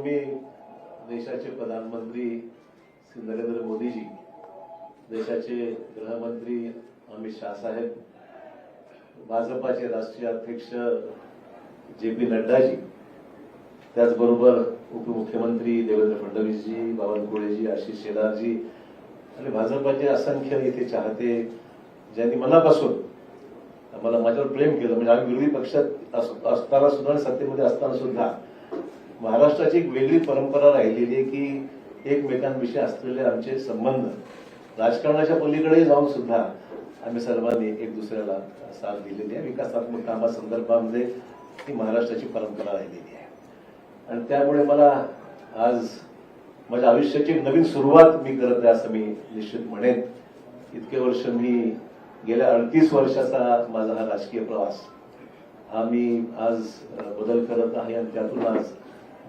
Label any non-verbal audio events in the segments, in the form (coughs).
तुम्ही देशाचे प्रधानमंत्री श्री नरेंद्र मोदीजी देशाचे गृहमंत्री अमित शाह साहेब भाजपाचे राष्ट्रीय अध्यक्ष जे पी नड्डाजी त्याचबरोबर उपमुख्यमंत्री देवेंद्र फडणवीसजी बावनकुळेजी आशिष शेलारजी आणि भाजपाचे असंख्य इथे चाहते ज्यांनी मनापासून मला माझ्यावर प्रेम केलं. म्हणजे आम्ही विरोधी पक्षात अस- असताना सुद्धा आणि सत्तेमध्ये असताना सुद्धा महाराष्ट्राची एक वेगळी परंपरा राहिलेली आहे की एकमेकांविषयी असलेले आमचे संबंध. राजकारणाच्या पलीकडे जाऊन सुद्धा आम्ही सर्वांनी एक दुसऱ्याला साथ दिलेली आहे. विकासात्मक कामासंदर्भामध्ये ही महाराष्ट्राची परंपरा राहिलेली आहे. आणि त्यामुळे मला आज माझ्या आयुष्याची नवीन सुरुवात मी करत आहे असं मी निश्चित म्हणेन. इतके वर्ष मी गेल्या अडतीस वर्षाचा माझा हा राजकीय प्रवास हा मी आज बदल करत आहे आणि त्यातून आज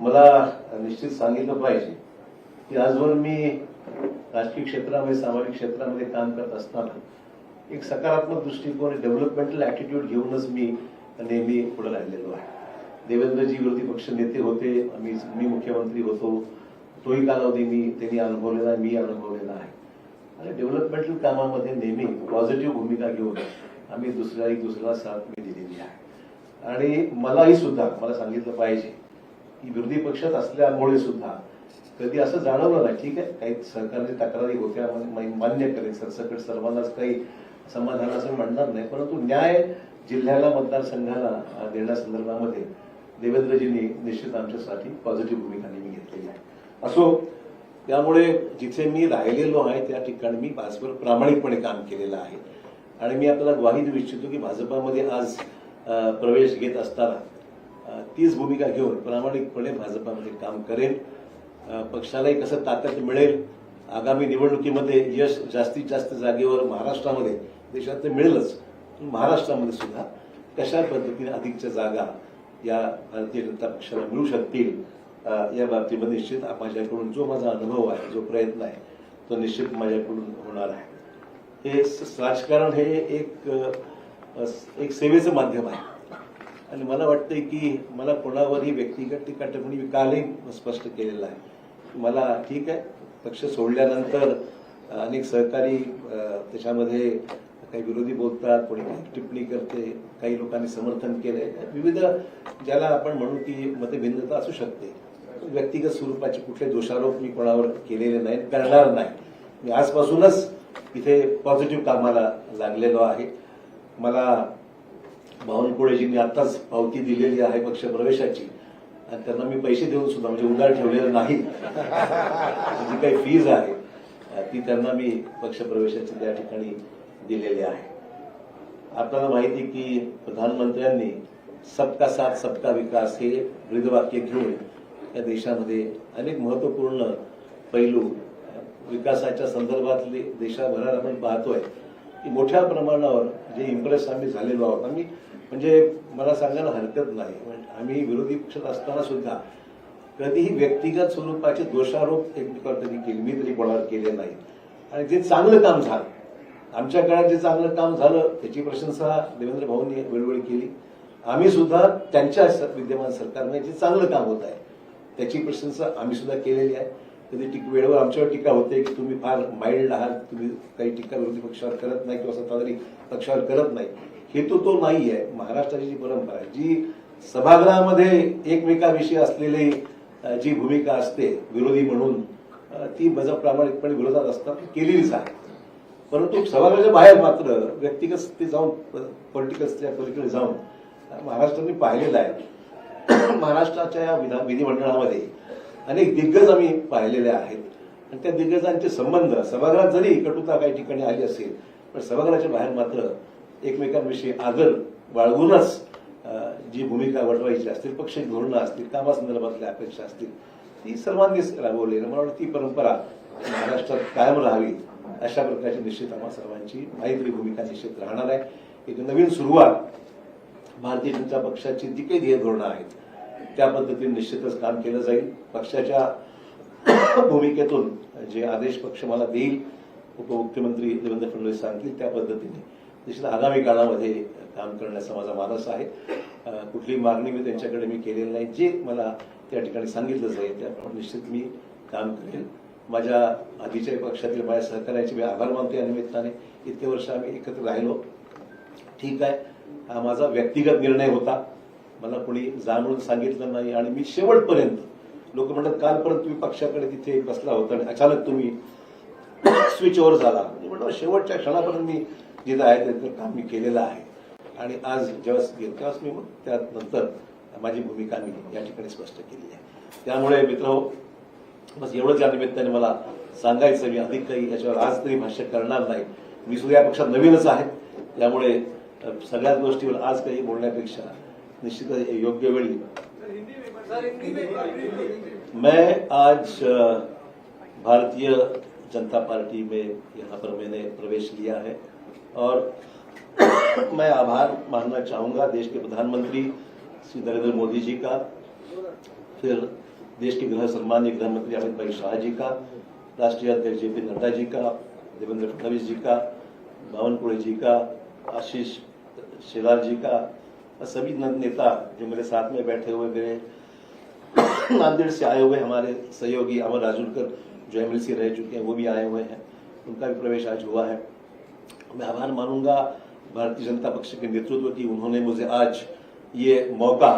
मला निश्चित सांगितलं पाहिजे की आजवर मी राजकीय क्षेत्रामध्ये सामाजिक क्षेत्रामध्ये काम करत असताना एक सकारात्मक दृष्टिकोन डेव्हलपमेंटल ॲटिट्यूड घेऊनच मी नेहमी पुढे राहिलेलो आहे. देवेंद्रजी विरोधी पक्ष नेते होते आम्ही मी मुख्यमंत्री होतो. तोही कालावधी मी त्यांनी अनुभवलेला आहे, मी अनुभवलेला आहे. आणि डेव्हलपमेंटल कामामध्ये नेहमी पॉझिटिव्ह भूमिका घेऊन आम्ही दुसऱ्या एक दुसऱ्याला साथ मी दिलेली आहे. आणि मलाही सुद्धा मला सांगितलं पाहिजे की विरोधी पक्षात असल्यामुळे सुद्धा कधी असं जाणवलं नाही. ठीक आहे काही सरकारची तक्रारी होत्या म्हणजे मान्य करेल सरसकट सर्वांनाच काही समाधान असं म्हणणार नाही. परंतु न्याय जिल्ह्याला मतदारसंघाला देण्यासंदर्भामध्ये देवेंद्रजींनी निश्चित आमच्यासाठी पॉझिटिव्ह भूमिका नेहमी घेतलेली आहे. असो त्यामुळे जिथे मी राहिलेलो आहे त्या ठिकाणी मी भाजपवर प्रामाणिकपणे काम केलेलं आहे. आणि मी आपल्याला ग्वाही देऊ इच्छितो की भाजपामध्ये आज प्रवेश घेत असताना तीच भूमिका घेऊन प्रामाणिकपणे भाजपामध्ये काम करेल. पक्षालाही कसं ताकद मिळेल? आगामी निवडणुकीमध्ये यश जास्तीत जास्त जागेवर महाराष्ट्रामध्ये देशात तर मिळेलच. पण महाराष्ट्रामध्ये सुद्धा कशा पद्धतीने अधिकच्या जागा या भारतीय जनता पक्षाला मिळू शकतील या बाबतीमध्ये निश्चित माझ्याकडून जो माझा अनुभव आहे जो प्रयत्न आहे तो निश्चित माझ्याकडून होणार आहे. हे स- राजकारण हे एक एक सेवेचं माध्यम आहे. आणि मला वाटतंय की मला कोणावरही व्यक्तिगत टीका टिप्पणी मी कालही स्पष्ट केलेलं आहे. मला ठीक आहे. पक्ष सोडल्यानंतर अनेक सहकारी त्याच्यामध्ये काही विरोधी बोलतात कोणी काही टिप्पणी करते काही लोकांनी समर्थन केलंय. विविध ज्याला आपण म्हणू की मतभिन्नता असू शकते. व्यक्तिगत स्वरूपाचे कुठले दोषारोप मी कोणावर केलेले नाहीत करणार नाही. मी आजपासूनच इथे पॉझिटिव्ह कामाला लागलेलो आहे. मला बावनकुळेजींनी आताच पावती दिलेली आहे पक्ष प्रवेशाची आणि त्यांना मी पैसे देऊन सुद्धा म्हणजे उधार ठेवलेलं नाही जी काही फीज आहे ती त्यांना मी पक्ष प्रवेशाची त्या ठिकाणी दिलेली आहे. आपल्याला माहिती की प्रधानमंत्र्यांनी सबका साथ सबका विकास हे ब्रीदवाक्य घेऊन या देशामध्ये अनेक महत्त्वपूर्ण पैलू विकासाच्या संदर्भातले देशाभरात आपण पाहतोय की मोठ्या प्रमाणावर जे इम्प्रेस आम्ही झालेलो आहोत आम्ही म्हणजे मला सांगायला हरकत नाही. आम्ही विरोधी पक्षात असताना सुद्धा कधीही व्यक्तिगत स्वरूपाचे दोषारोप एकमेकावर कधी केले मी तरी कोणावर केले नाही. आणि जे चांगलं काम झालं आमच्या काळात जे चांगलं काम झालं त्याची प्रशंसा देवेंद्र भाऊंनी वेळोवेळी केली. आम्ही सुद्धा त्यांच्या विद्यमान सरकारमध्ये जे चांगलं काम होत आहे त्याची प्रशंसा आम्ही सुद्धा केलेली आहे. कधी टीक वेळेवर आमच्यावर टीका होते की तुम्ही फार माइल्ड आहात तुम्ही काही टीका विरोधी पक्षावर करत नाही किंवा सत्ताधारी पक्षावर करत नाही. हेतू तो नाही आहे महाराष्ट्राची जी परंपरा आहे जी सभागृहामध्ये एकमेकाविषयी असलेली जी भूमिका असते विरोधी म्हणून ती बजा प्रामाणिकपणे विरोधात असतात ती केलेलीच आहे परंतु सभागृहाच्या बाहेर मात्र व्यक्तिगत ते जाऊन पॉलिटिकल पलीकडे जाऊन महाराष्ट्राने पाहिलेलं आहे. (clears throat) महाराष्ट्राच्या या विधान विधिमंडळामध्ये अनेक दिग्गज आम्ही पाहिलेले आहेत. आणि त्या दिग्गजांचे संबंध सभागृहात जरी कटुता काही ठिकाणी आली असेल पण सभागृहाच्या बाहेर मात्र एकमेकांविषयी आदर बाळगूनच जी भूमिका वटवायची असतील पक्ष धोरणं असतील कामासंदर्भातल्या अपेक्षा असतील ती सर्वांनीच राबवली. मला वाटतं ती परंपरा महाराष्ट्रात कायम राहावी अशा प्रकारची निश्चित आम्हा सर्वांची माहिती भूमिका निश्चित राहणार आहे. एक नवीन सुरुवात भारतीय जनता पक्षाची जी काही ध्येय धोरणं आहेत. त्या पद्धतीने निश्चितच काम केलं जाईल. पक्षाच्या भूमिकेतून जे आदेश पक्ष मला देईल उपमुख्यमंत्री देवेंद्र फडणवीस सांगतील त्या पद्धतीने. निश्चित आगामी काळामध्ये काम करण्याचा माझा मानस आहे. कुठली मागणी मी त्यांच्याकडे मी केलेली नाही. जे मला त्या ठिकाणी सांगितलं जाईल त्याप्रमाणे निश्चित मी काम करेल माझ्या आधीच्या पक्षातील माझ्या सहकार्याचे मी आभार मानतो या निमित्ताने. इतके वर्ष आम्ही एकत्र राहिलो. ठीक आहे. हा माझा व्यक्तिगत निर्णय होता. मला कोणी जाणून सांगितलं नाही आणि मी शेवटपर्यंत लोक म्हणतात कालपर्यंत तुम्ही पक्षाकडे तिथे बसला होता आणि अचानक तुम्ही स्विच ओव्हर झाला. म्हणजे म्हटलं शेवटच्या क्षणापर्यंत मी जिथं आहे त्यांचं काम मी केलेलं आहे. आणि आज जेव्हा गेलो तेव्हाच मी त्यानंतर माझी भूमिका मी या ठिकाणी स्पष्ट केली आहे. त्यामुळे मित्र बस एवढंच या निमित्ताने मला सांगायचं मी अधिक काही याच्यावर आज तरी भाष्य करणार नाही. मी सुद्धा या पक्षात नवीनच आहे. त्यामुळे सगळ्याच गोष्टीवर आज काही बोलण्यापेक्षा निश्चित योग्य वेळी मैं आज भारतीय जनता पार्टी में यहाँ पर मैंने प्रवेश लिया है। और (coughs) मैं आभार मानना चाहूँगा देश के प्रधानमंत्री श्री नरेंद्र मोदी जी का, फिर देश के गृह सम्मान्य गृह मंत्री अमित भाई शाह जी का, राष्ट्रीय अध्यक्ष जे पी नड्डा जी का, देवेंद्र फडणवीस जी का बावनकुड़े जी का, आशीष शेलार जी का, और सभी नेता जो मेरे साथ में बैठे हुए मेरे (coughs) नांदेड़ से आए हुए हमारे सहयोगी अमर राजुलकर जो एमएलसी रह चुके हैं, वो भी आए हुए हैं। उनका भी प्रवेश आज हुआ है। मैं आभार मानूँगा। भारतीय जनता पक्ष के नेतृत्व की उन्होंने मुझे आज ये मौका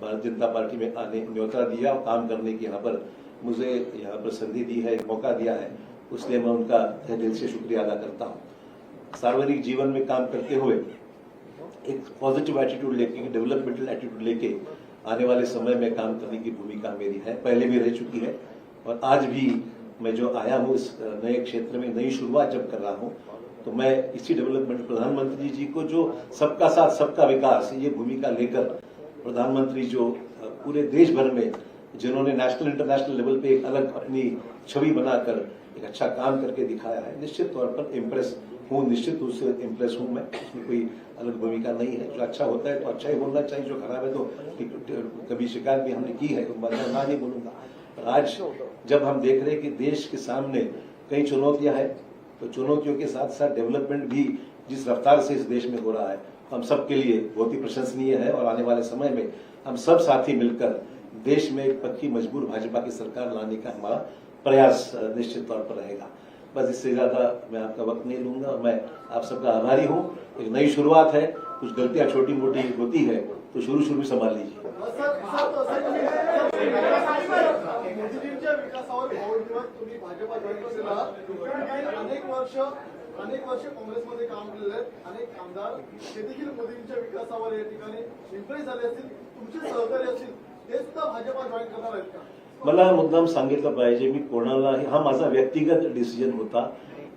भारतीय जनता पार्टी में आने, न्योता दिया और काम करने की यहाँ पर मुझे यहाँ पर संधि दी है मौका दिया है। उसलिए मैं उनका तहे दिल से शुक्रिया अदा करता हूँ। सार्वजनिक जीवन में काम करते हुए एक पॉजिटिव एटीट्यूड लेके डेवलपमेंटल एटीट्यूड लेके आने वाले समय में काम करने की भूमिका मेरी है। पहले भी रह चुकी है और आज भी मैं जो आया हूँ इस नए क्षेत्र में, नई शुरुआत जब कर रहा हूँ तो मैं इसी डेवलपमेंट प्रधानमंत्री जी को जो सबका साथ, सबका विकास, ये भूमिका लेकर प्रधानमंत्री जो पूरे देश भर में जिन्होंने नेशनल इंटरनेशनल लेवल पे एक अलग अपनी छवि बनाकर एक अच्छा काम करके दिखाया है, निश्चित तौर पर इम्प्रेस हूँ, निश्चित रूप से इम्प्रेस हूँ मैं, इसमें कोई अलग भूमिका नहीं है। जो अच्छा होता है तो अच्छा ही बोलना चाहिए, जो खराब है तो कभी शिकायत भी हमने की है तो मैं ना नहीं बोलूँगा। आज जब हम देख रहे हैं कि देश के सामने कई चुनौतियाँ हैं तो चुनौतियों के साथ साथ डेवलपमेंट भी जिस रफ्तार से इस देश में हो रहा है हम सब के लिए बहुत ही प्रशंसनीय है और आने वाले समय में हम सब साथी मिलकर देश में एक पक्की मजबूर भाजपा की सरकार लाने का हमारा प्रयास निश्चित तौर पर रहेगा बस इससे ज़्यादा मैं आपका वक्त नहीं लूँगा मैं आप सबका आभारी हूँ एक नई शुरुआत है कुछ गलतियाँ छोटी मोटी होती है तो शुरू शुरू में संभाल लीजिए तुम्ही भाजपा जॉईन केलेला आहात. अनेक वर्ष अनेक वर्ष काँग्रेसमध्ये काम केलेले आहेत. अनेक आमदार हे देखील मोदींच्या विकासावर या ठिकाणी इम्प्रेस झाले असतील तुमचे सहकारी असतील ते सुद्धा भाजपा जॉईन करणार आहेत का? मला मुद्दाम सांगितलं पाहिजे मी कोणालाही हा माझा व्यक्तिगत डिसिजन होता.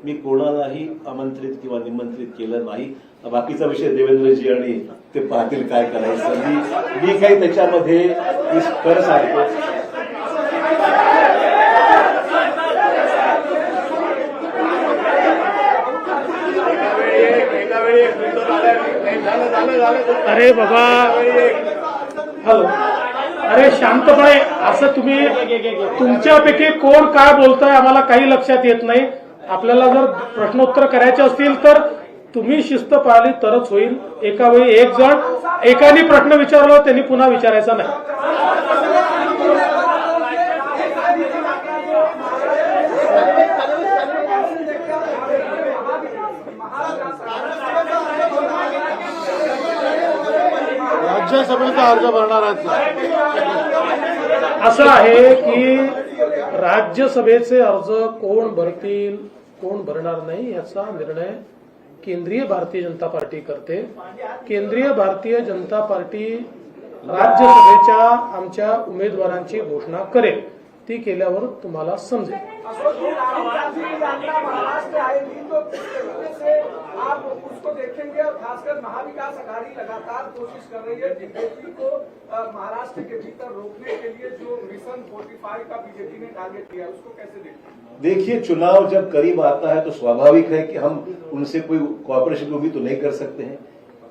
मी कोणालाही आमंत्रित किंवा निमंत्रित केलं नाही. बाकीचा विषय देवेंद्रजी आणि ते पाहतील काय करायचं. मी मी काही त्याच्यामध्ये इस- खरं सांगतो. अरे बाबा. हो. अरे शांतपणे असं तुम्ही तुमच्यापैकी कोण काय बोलताय आम्हाला काही लक्षात येत नाही. आपल्याला जर प्रश्नोत्तर करायचे असतील तर तुम्ही शिस्त पाळली तरच होईल. एका वेळी एक जण एकाने प्रश्न विचारला त्यांनी पुन्हा विचारायचा नाही. राज्यसभेचा अर्ज भरणार आहेत असं आहे की राज्यसभेचे अर्ज कोण भरतील कोण भरणार नाही याचा निर्णय केंद्रीय भारतीय जनता पार्टी करते. केंद्रीय भारतीय जनता पार्टी राज्यसभेच्या आमच्या उमेदवारांची घोषणा करेल. ती केल्यावर तुम्हाला समजेल. तो आप उसको देखेंगे और खासकर महाविकास अघाड़ी लगातार कोशिश कर रही है बीजेपी को महाराष्ट्र के भीतर रोकने के लिए जो मिशन 45 का बीजेपी ने टारगेट किया उसको कैसे देखते देखिए चुनाव जब करीब आता है तो स्वाभाविक है कि हम उनसे कोई कॉपरेशन को भी तो नहीं कर सकते हैं।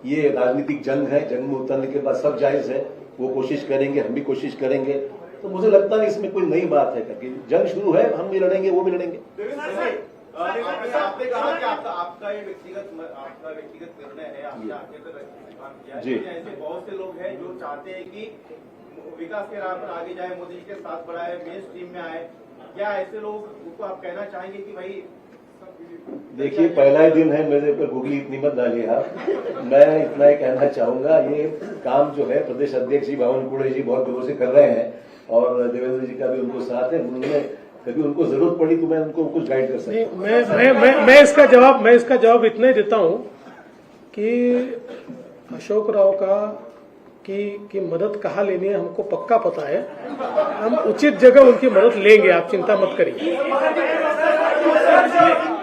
ये राजनीतिक जंग है जंग में उतरने के बाद सब जायज़ है। वो कोशिश करेंगे हम भी कोशिश करेंगे। तो मुझे लगता नहीं इसमें कोई नई बात है करके। जंग शुरू है हम भी लड़ेंगे वो भी लड़ेंगे। आपने आपने कहा कि आपका आपका ये व्यक्तिगत आपका व्यक्तिगत निर्णय है आपने आगे तक काम किया है। जी। ऐसे बहुत से लोग हैं जो चाहते हैं कि विकास के राह पर आगे जाए मोदी जी के साथ बढ़ाए मेन स्ट्रीम में आए। क्या ऐसे लोग आप कहना चाहेंगे कि भाई देखिए पहला ही दिन है मेरे ऊपर गुगली इतनी मत डालिए आप। मैं इतना ही कहना चाहूँगा ये काम जो है प्रदेश अध्यक्ष जी बावन कुड़े जी बहुत दिनों से कर रहे हैं। और देवेंद्र जी का भी उनको साथ है उन्होंने कभी उनको ज़रूरत पड़ी तो मैं उनको कुछ गाइड कर सकता मैं मैं मैं मैं इसका जवाब मैं इसका जवाब इतना ही देता हूँ कि अशोक राव का की की मदद कहाँ लेनी है हमको पक्का पता है। हम उचित जगह उनकी मदद लेंगे आप चिंता मत करिए।